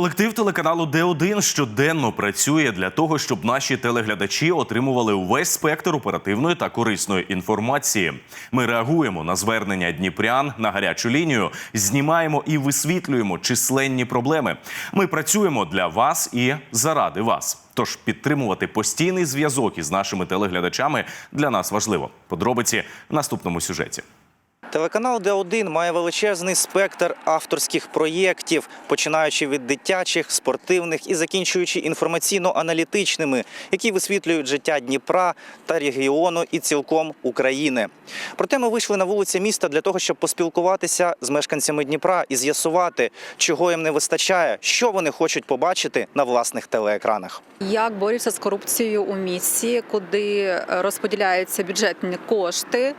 Колектив телеканалу Д1 щоденно працює для того, щоб наші телеглядачі отримували увесь спектр оперативної та корисної інформації. Ми реагуємо на звернення дніпрян на гарячу лінію, знімаємо і висвітлюємо численні проблеми. Ми працюємо для вас і заради вас. Тож підтримувати постійний зв'язок із нашими телеглядачами для нас важливо. Подробиці в наступному сюжеті. Телеканал Д1 має величезний спектр авторських проєктів, починаючи від дитячих, спортивних і закінчуючи інформаційно-аналітичними, які висвітлюють життя Дніпра та регіону і цілком України. Проте ми вийшли на вулиці міста для того, щоб поспілкуватися з мешканцями Дніпра і з'ясувати, чого їм не вистачає, що вони хочуть побачити на власних телеекранах. Як борються з корупцією у місті, куди розподіляються бюджетні кошти,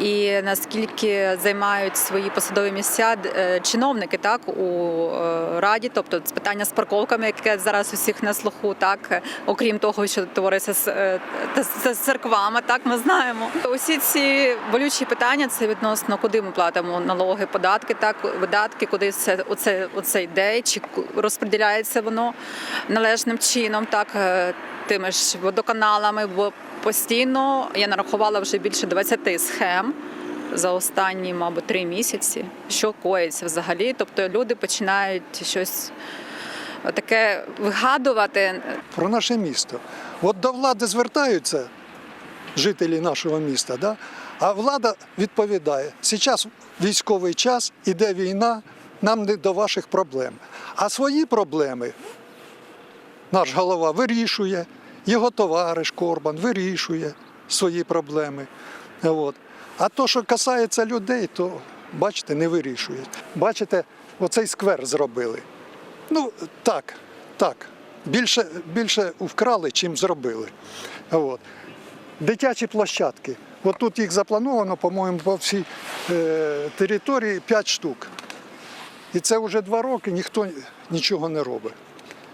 і наскільки займають свої посадові місця е, чиновники так у е, раді, тобто питання з парковками, яке зараз усіх на слуху, так окрім того, що твориться з, е, церквами, так ми знаємо. Усі ці болючі питання це відносно куди ми платимо налоги, податки, так видатки, куди це оце, оце йде, чи розподіляється воно належним чином, так е, тими ж водоканалами, бо постійно я нарахувала вже більше 20 схем за останні, мабуть, три місяці, що коїться взагалі. Тобто люди починають щось таке вигадувати. про наше місто. От до влади звертаються жителі нашого міста, да? а влада відповідає: зараз військовий час, іде війна, нам не до ваших проблем. А свої проблеми наш голова вирішує, його товариш Корбан вирішує свої проблеми. От. А то, що касається людей, то бачите, не вирішують. Бачите, оцей сквер зробили. Ну, так, так. Більше, більше вкрали, чим зробили. От. Дитячі площадки. От тут їх заплановано, по-моєму, по всій е, території 5 штук. І це вже два роки ніхто нічого не робить.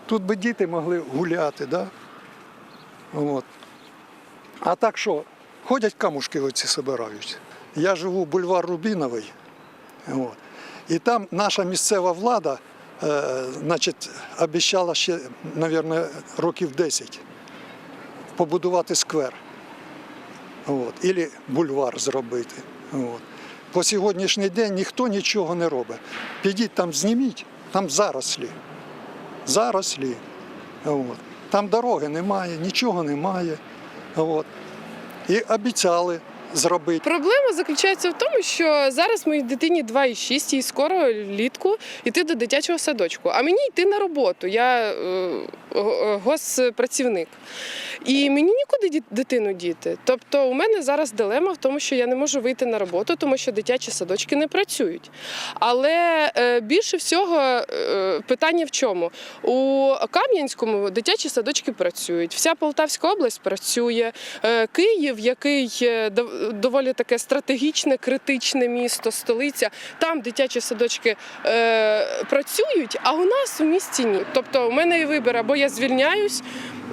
Тут би діти могли гуляти, да? А так що, ходять камушки оці собирають. Я живу бульвар Рубіновий. От. І там наша місцева влада е, значить, обіцяла ще, мабуть, років 10 побудувати сквер. От. Ілі бульвар зробити. От. По сьогоднішній день ніхто нічого не робить. Підіть там, зніміть, там зарослі. Зарослі. От. Там дороги немає, нічого немає. От. І обіцяли зробити. Проблема заключається в тому, що зараз моїй дитині 2,6, їй скоро літку йти до дитячого садочку. А мені йти на роботу. Я е, госпрацівник. І мені нікуди дитину діти. Тобто у мене зараз дилема в тому, що я не можу вийти на роботу, тому що дитячі садочки не працюють. Але е, більше всього е, питання в чому? У Кам'янському дитячі садочки працюють. Вся Полтавська область працює. Е, Київ, який е, доволі таке стратегічне, критичне місто, столиця, там дитячі садочки е, працюють, а у нас у місті ні. Тобто, у мене є вибір, або я звільняюсь,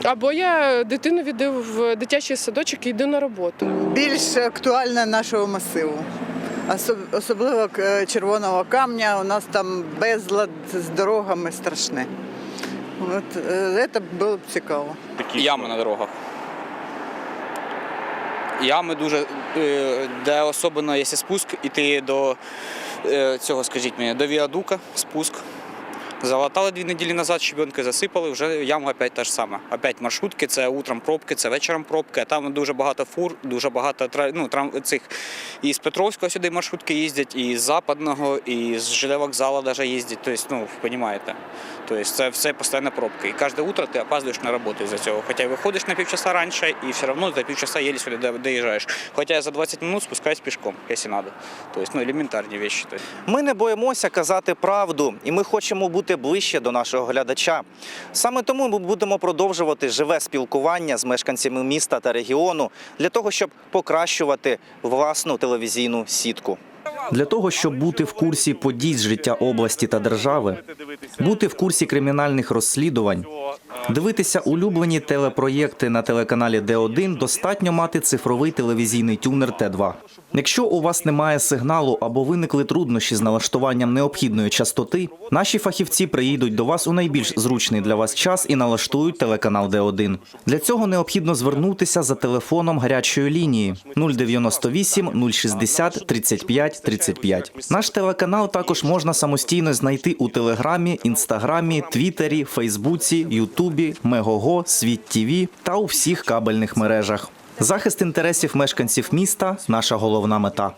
або я дитину віддаю в дитячий садочок і йду на роботу. більш актуальна нашого масиву. Особливо е, червоного камня. У нас там безлад з дорогами страшне. От е, це було б цікаво. Такі Ями на дорогах. Ями дуже, е, де особливо є спуск, іти до цього, скажіть мені, до віадука, спуск. Залатали дві неділі назад, щебенки засипали, вже яма опять та ж сама. Опять маршрутки, це утром пробки, це вечором пробки. А там дуже багато фур, дуже багато ну, трам, цих. І з Петровського сюди маршрутки їздять, і з Западного, і з ЖД вокзалу навіть їздять. Тобто, ну, розумієте. Тобто це все постійно пробки. І кожне утро ти опаздуєш на роботу із-за цього. Хоча виходиш на півчаса раніше, і все одно за півчаса єлі сюди до- доїжджаєш. Хоча за 20 минут спускаюсь пішком, якщо треба. Тобто, ну, елементарні речі. Тобто. Ми не боїмося казати правду, і ми хочемо бути ближче до нашого глядача. Саме тому ми будемо продовжувати живе спілкування з мешканцями міста та регіону для того, щоб покращувати власну телевізійну сітку. Для того, щоб бути в курсі подій з життя області та держави, бути в курсі кримінальних розслідувань, Дивитися улюблені телепроєкти на телеканалі Д1 достатньо мати цифровий телевізійний тюнер Т2. Якщо у вас немає сигналу або виникли труднощі з налаштуванням необхідної частоти, наші фахівці приїдуть до вас у найбільш зручний для вас час і налаштують телеканал Д1. Для цього необхідно звернутися за телефоном гарячої лінії 098 060 35 35. Наш телеканал також можна самостійно знайти у Телеграмі, Інстаграмі, Твіттері, Фейсбуці, Ютубі, Мегого, Світ ТІВІ та у всіх кабельних мережах. Захист інтересів мешканців міста наша головна мета.